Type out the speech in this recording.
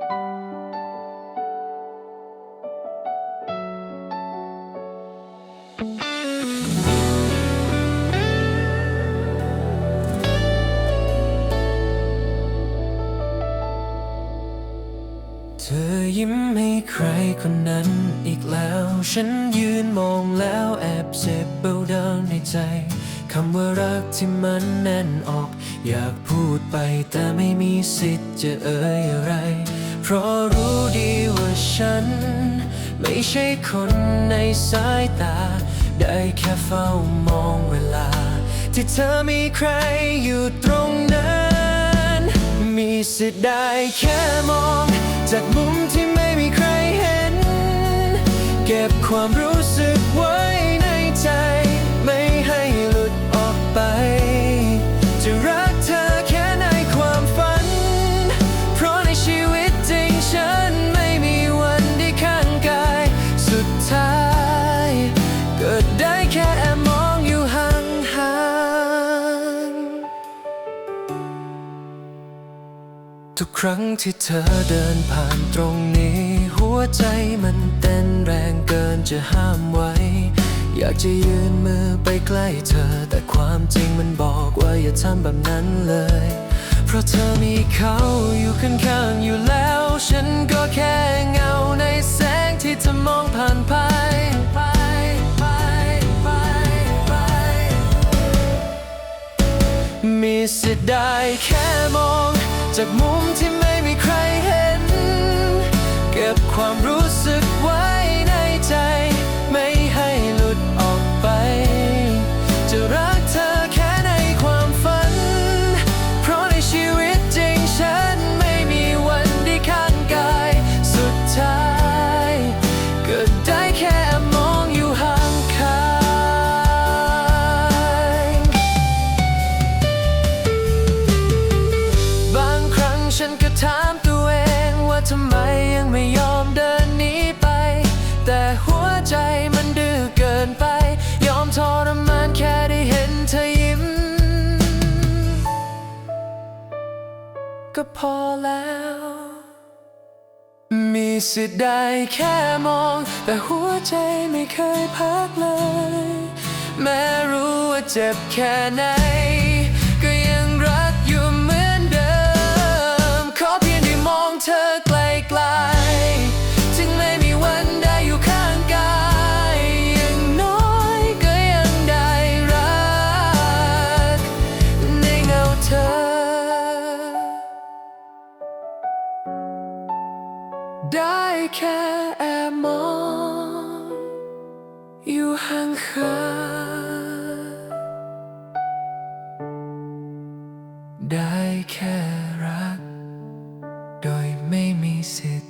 เธอยิ้มให้ใครคนนั้นอีกแล้ว ฉันยืนมองแล้วแอบเจ็บเบาดาวในใจ คำว่ารักที่มันแน่นออก อยากพูดไปแต่ไม่มีสิทธิ์จะเอ่ยอะไร ราะรู้ดีว่าฉัน ไม่ใช่คนในสายตา ได้แค่เฝ้ามองเวลา ที่เธอมีใครอยู่ตรงนั้น มีสิทธิ์ได้แค่มอง จากมุมที่ไม่มีใครเห็น เก็บความรู้สึกไว้ ทุกครั้งที่เธอเดินผ่านตรงนี้ หัวใจมันเต้นแรงเกินจะห้ามไว้ อยากจะยืนมือไปใกล้เธอ แต่ความจริงมันบอกว่าอย่าทำแบบนั้นเลย เพราะเธอมีเขาอยู่ข้างๆอยู่แล้ว ฉันก็แค่เงาในแสงที่เธอมองผ่านไปไปไปไปไปมีสิทธิ์ได้แค่มอง จากมุมที่ไม่มีใครเห็น เก็บความรู้สึกไว้ ฉันก็ถามตัวเองว่าทำไมยังไม่ยอมเดินหนีไป แต่หัวใจมันดื้อเกินไป ยอมทรมานแค่ได้เห็นเธอยิ้ม ก็พอแล้ว มีสิทธิ์ได้แค่มอง แต่หัวใจไม่เคยพักเลย แม้รู้ว่าเจ็บแค่ไหน ได้แค่แอบมอง อยู่ห่างข้าได้แค่รัก โดยไม่มีสิทธิ์